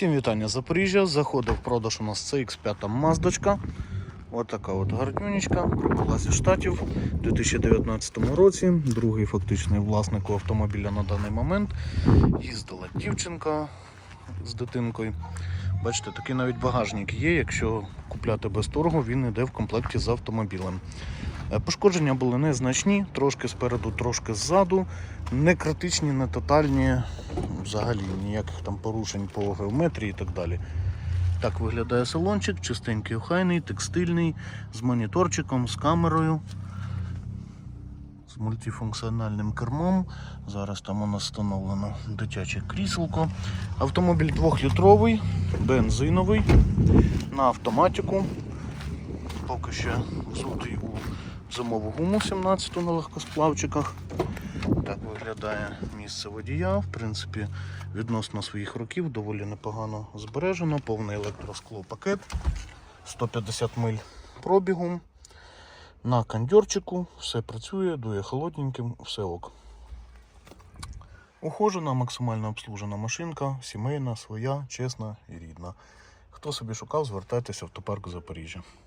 Всім вітання Запоріжжя. Заходив в продаж у нас CX5 маздочка. Ось така от гарнюнечка. Прибула зі штатів у 2019 році. Другий фактичний власник автомобіля на даний момент. Їздила дівчинка з дитинкою. Бачите, такий навіть багажник є. Якщо купляти без торгу, він йде в комплекті з автомобілем. Е, Пошкодження були незначні, трошки спереду, трошки ззаду. Не критичні, не тотальні, взагалі ніяких там порушень по геометрії і так далі. Так виглядає салончик, чистенький, охайний, текстильний, з моніторчиком, з камерою, з мультифункціональним кермом. Зараз там у нас встановлено дитяче кріселко. Автомобіль 2-літровий, бензиновий, на автоматику. Поки ще взутий у зимову гуму 17 на легкосплавчиках. Так виглядає місце водія. В принципі, відносно своїх років доволі непогано збережено. Повний електросклопакет, 150 миль пробігу. На кондьорчику все працює, дує холодненьким, все ок. Ухожена, максимально обслужена машинка, сімейна, своя, чесна і рідна. Хто собі шукав, звертайтеся в автопарк Запоріжжя.